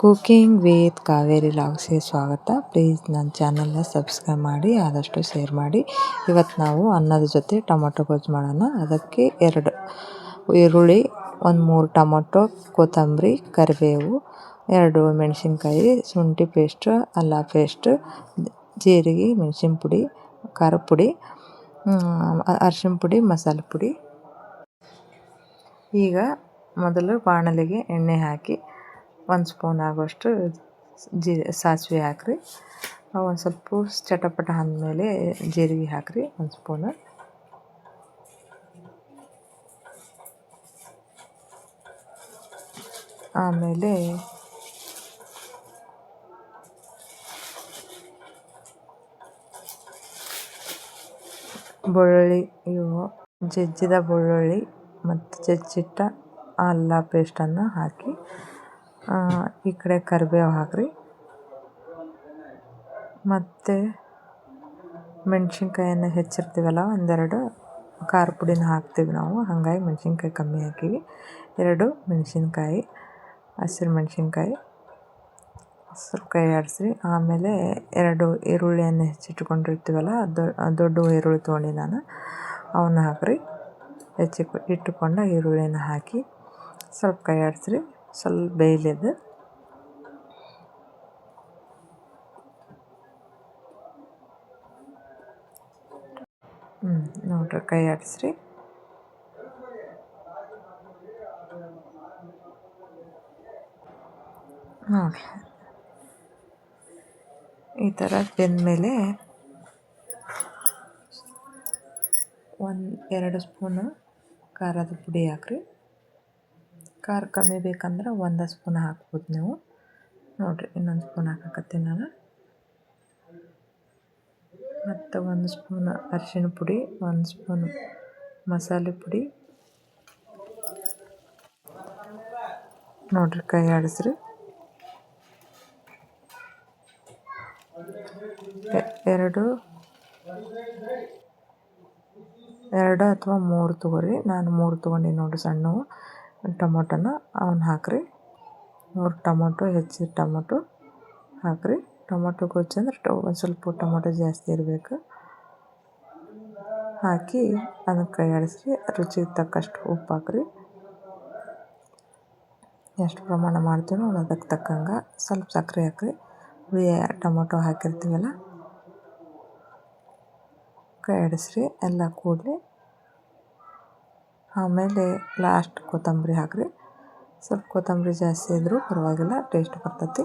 Cooking with Kaveri ಲಾಗ್ಸ್ಗೆ ಸ್ವಾಗತ. Please ನನ್ನ ಚಾನಲ್ನ ಸಬ್ಸ್ಕ್ರೈಬ್ ಮಾಡಿ, ಆದಷ್ಟು ಶೇರ್ ಮಾಡಿ. ಇವತ್ತು ನಾವು ಅನ್ನದ ಜೊತೆ ಟೊಮೊಟೊ ಗೊಜ್ಜು ಮಾಡೋಣ. ಅದಕ್ಕೆ ಎರಡು ಈರುಳ್ಳಿ, ಒಂದು ಮೂರು ಟೊಮೊಟೊ, ಕೊತ್ತಂಬರಿ, ಕರಿಬೇವು, ಎರಡು ಮೆಣಸಿನ್ಕಾಯಿ, ಶುಂಠಿ ಪೇಸ್ಟ್, ಅಲ್ಲ ಪೇಸ್ಟ್, ಜೀರಿಗೆ, ಮೆಣಸಿನ ಪುಡಿ ಖಾರದ ಪುಡಿ ಅರಿಶಿನ ಪುಡಿ, ಮಸಾಲೆ ಪುಡಿ. ಈಗ ಮೊದಲು ಬಾಣಲೆಗೆ ಎಣ್ಣೆ ಹಾಕಿ ಒಂದು ಸ್ಪೂನ್ ಆಗುವಷ್ಟು ಜೀ, ಸಾಸಿವೆ ಹಾಕ್ರಿ. ಒಂದು ಸ್ವಲ್ಪ ಚಟಪಟ ಅಂದಮೇಲೆ ಜೀರಿಗೆ ಹಾಕ್ರಿ, ಒಂದು ಸ್ಪೂನು ಆಮೇಲೆ ಬೆಳ್ಳುಳ್ಳಿ, ಇವು ಜಜ್ಜಿದ ಬೆಳ್ಳುಳ್ಳಿ ಮತ್ತು ಜಜ್ಜಿಟ್ಟ ಅಲ್ಲ ಪೇಸ್ಟನ್ನು ಹಾಕಿ ಈ ಕಡೆ ಕರಿಬೇವು ಹಾಕಿರಿ. ಮತ್ತು ಮೆಣಸಿನ್ಕಾಯನ್ನು ಹೆಚ್ಚಿರ್ತೀವಲ್ಲ, ಒಂದೆರಡು ಖಾರ ಪುಡಿನ ಹಾಕ್ತೀವಿ ನಾವು. ಹಾಗಾಗಿ ಮೆಣಸಿನ್ಕಾಯಿ ಕಮ್ಮಿ ಹಾಕೀವಿ. ಎರಡು ಮೆಣಸಿನ್ಕಾಯಿ, ಹಸಿರು ಮೆಣಸಿನ್ಕಾಯಿ, ಹಸಿರು ಕೈ ಆಡಿಸ್ರಿ. ಆಮೇಲೆ ಎರಡು ಈರುಳ್ಳಿಯನ್ನು ಹೆಚ್ಚಿಟ್ಕೊಂಡಿರ್ತೀವಲ್ಲ ದೊಡ್ಡ ಈರುಳ್ಳಿ ತೊಗೊಂಡು ನಾನು, ಅವನ್ನ ಹಾಕಿರಿ. ಹೆಚ್ಚಿ ಇಟ್ಟುಕೊಂಡು ಈರುಳ್ಳಿನ ಹಾಕಿ ಸ್ವಲ್ಪ ಕೈ ಆಡಿಸ್ರಿ. ಸ್ವಲ್ಪ ಬೇಯಲಿದೆ. ಹ್ಞೂ ನೋಡ್ರಿ, ಕೈ ಆಡಿಸ್ರಿ. ನೋಡಿರಿ. ಈ ಥರ ಬೆಂದಮೇಲೆ ಒಂದು ಎರಡು ಸ್ಪೂನು ಖಾರದ ಪುಡಿ ಹಾಕ್ರಿ. ಖಾರ ಕಮ್ಮಿ ಬೇಕಂದ್ರೆ ಒಂದು ಸ್ಪೂನ್ ಹಾಕ್ಬೋದು ನೀವು. ನೋಡಿರಿ, ಇನ್ನೊಂದು ಸ್ಪೂನ್ ಹಾಕಕತ್ತೀನಿ ನಾನು. ಮತ್ತು ಒಂದು ಸ್ಪೂನ್ ಅರಿಶಿಣ ಪುಡಿ, ಒಂದು ಸ್ಪೂನ್ ಮಸಾಲೆ ಪುಡಿ. ನೋಡಿರಿ, ಕೈ ಆಡಿಸ್ರಿ. ಎರಡು ಎರಡು ಅಥವಾ ಮೂರು ತೊಗೊರಿ. ನಾನು ಮೂರು ತೊಗೊಂಡಿನಿ ನೋಡಿರಿ ಸಣ್ಣವು. ಟೊಮೊಟೊನ ಅವನ್ನ ಹಾಕಿರಿ. ಮೂರು ಟೊಮೊಟೊ ಹೆಚ್ಚಿದ ಟೊಮೊಟೊ ಹಾಕಿರಿ. ಟೊಮೊಟೊ ಅಂದ್ರೆ ಒಂದು ಸ್ವಲ್ಪ ಟೊಮೊಟೊ ಜಾಸ್ತಿ ಇರಬೇಕು. ಹಾಕಿ ಅದಕ್ಕೆ ಕೈ ರುಚಿಗೆ ತಕ್ಕಷ್ಟು ಉಪ್ಪು ಹಾಕ್ರಿ. ಎಷ್ಟು ಪ್ರಮಾಣ ಮಾಡ್ತೀವೋ ಅದಕ್ಕೆ ತಕ್ಕಂಗೆ ಸ್ವಲ್ಪ ಸಕ್ಕರೆ ಹಾಕ್ರಿ. ಟೊಮೊಟೊ ಹಾಕಿರ್ತೀವಲ್ಲ? ಕೈ ಎಲ್ಲ ಕೂಡಲಿ. ಆಮೇಲೆ ಲಾಸ್ಟ್ ಕೊತ್ತಂಬರಿ ಹಾಕಿರಿ. ಸ್ವಲ್ಪ ಕೊತ್ತಂಬರಿ ಜಾಸ್ತಿ ಇದ್ದರೂ ಪರವಾಗಿಲ್ಲ ಟೇಸ್ಟ್ ಬರ್ತೈತಿ.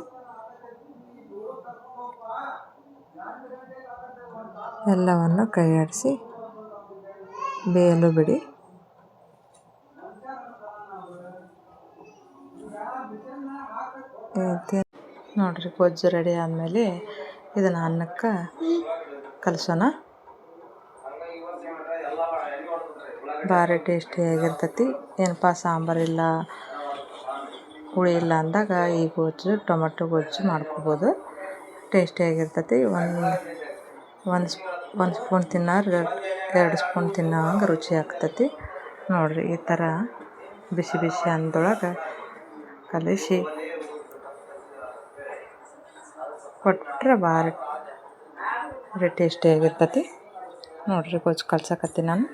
ಎಲ್ಲವನ್ನು ಕೈ ಬೇಯಲು ಬಿಡಿ. ನೋಡಿರಿ, ಗೊಜ್ಜು ರೆಡಿ ಆದಮೇಲೆ ಇದನ್ನು ಅನ್ನಕ್ಕೆ ಕಲಸೋಣ. ಭಾರಿ ಟೇಸ್ಟಿಯಾಗಿರ್ತೈತಿ ಏನಪ್ಪ ಸಾಂಬಾರಿಲ್ಲ ಹುಳಿ ಇಲ್ಲ ಅಂದಾಗ ಈ ಗೊಜ್ಜು, ಟೊಮೆಟೊ ಗೊಜ್ಜು ಮಾಡ್ಕೊಬೋದು. ಟೇಸ್ಟಿಯಾಗಿರ್ತೈತಿ ಒಂದು ಒಂದು ಒಂದು ಸ್ಪೂನ್ ತಿನ್ನೋರು, ಎರಡು ಸ್ಪೂನ್ ತಿನ್ನೋ ಹಂಗೆ ರುಚಿ ಆಗ್ತೈತಿ. ನೋಡಿರಿ, ಈ ಥರ ಬಿಸಿ ಬಿಸಿ ಅಂದೊಳಗೆ ಕಲಿಸಿ ಕೊಟ್ಟರೆ ಭಾರಿ ಟೇಸ್ಟಿಯಾಗಿರ್ತೈತಿ ನೋಡಿರಿ, ಗೊಜ್ಜು ಕಲ್ಸಕತ್ತೀನಿ ನಾನು.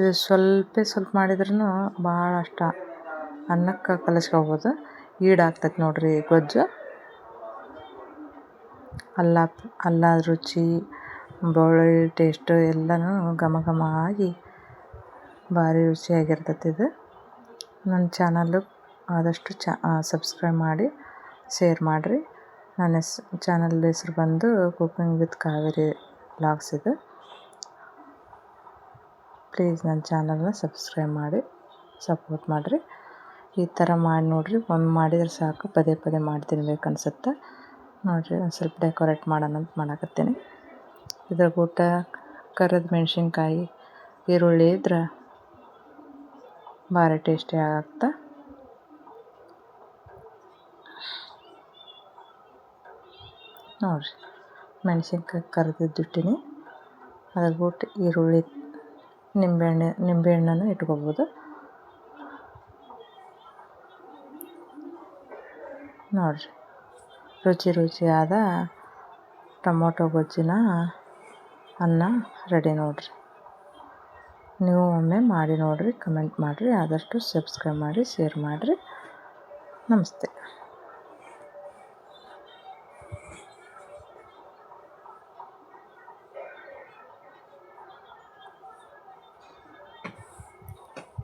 ಇದು ಸ್ವಲ್ಪ ಸ್ವಲ್ಪ ಮಾಡಿದ್ರೂ ಭಾಳ ಅಷ್ಟ. ಅನ್ನಕ್ಕೆ ಕಲಸ್ಕೊಬೋದು. ಈಡಾಗ್ತೈತೆ ನೋಡಿರಿ ಗೊಜ್ಜು. ಅಲ್ಲ ಅಲ್ಲ ರುಚಿ ಬೆಳ್ಳುಳ್ಳಿ ಟೇಸ್ಟು ಎಲ್ಲನೂ ಘಮ ಘಮ ಆಗಿ ಭಾರಿ ರುಚಿಯಾಗಿರ್ತೈತೆ ಇದು. ನನ್ನ ಚಾನಲ್ಲು ಆದಷ್ಟು ಚ ಸಬ್ಸ್ಕ್ರೈಬ್ ಮಾಡಿ ಶೇರ್ ಮಾಡಿರಿ. ನನ್ನ ಹೆಸ್, ಚಾನಲ್ ಹೆಸ್ರು ಬಂದು ಕುಕಿಂಗ್ ವಿತ್ ಕಾವೇರಿ ಬ್ಲಾಗ್ಸ್ ಇದು. ಪ್ಲೀಸ್ ನನ್ನ ಚಾನಲ್ನ ಸಬ್ಸ್ಕ್ರೈಬ್ ಮಾಡಿ, ಸಪೋರ್ಟ್ ಮಾಡಿರಿ. ಈ ಥರ ಮಾಡಿ ನೋಡಿರಿ, ಒಂದು ಮಾಡಿದ್ರೆ ಸಾಕು, ಪದೇ ಪದೇ ಮಾಡಿ ತಿನ್ಬೇಕು ಅನ್ಸುತ್ತೆ? ನೋಡಿರಿ, ಒಂದು ಸ್ವಲ್ಪ ಡೆಕೋರೇಟ್ ಮಾಡೋಣ ಅಂತ ಮಾಡಕತ್ತೀನಿ. ಇದ್ರ ಊಟ, ಕರಿದ ಮೆಣಸಿನ್ಕಾಯಿ, ಈರುಳ್ಳಿ ಇದ್ರೆ ಭಾರಿ ಟೇಸ್ಟಿ ಆಗುತ್ತೆ? ನೋಡಿರಿ, ಮೆಣಸಿನ್ಕಾಯಿ ಕರೆದಿದ್ದಿಟ್ಟಿನಿ ಅದ್ರ ಬಿಟ್ಟು ಈರುಳ್ಳಿ ನಿಂಬೆಹಣ್ಣು, ನಿಂಬೆಹಣ್ಣನ್ನು ಇಟ್ಕೋಬೋದು. ನೋಡಿರಿ, ರುಚಿ ರುಚಿಯಾದ ಟೊಮೊಟೊ ಗೊಜ್ಜಿನ ಅನ್ನ ರೆಡಿ ನೋಡಿರಿ. ನೀವು ಒಮ್ಮೆ ಮಾಡಿ ನೋಡಿರಿ, ಕಮೆಂಟ್ ಮಾಡಿರಿ, ಆದಷ್ಟು ಸಬ್ಸ್ಕ್ರೈಬ್ ಮಾಡಿ, ಶೇರ್ ಮಾಡಿರಿ. ನಮಸ್ತೆ.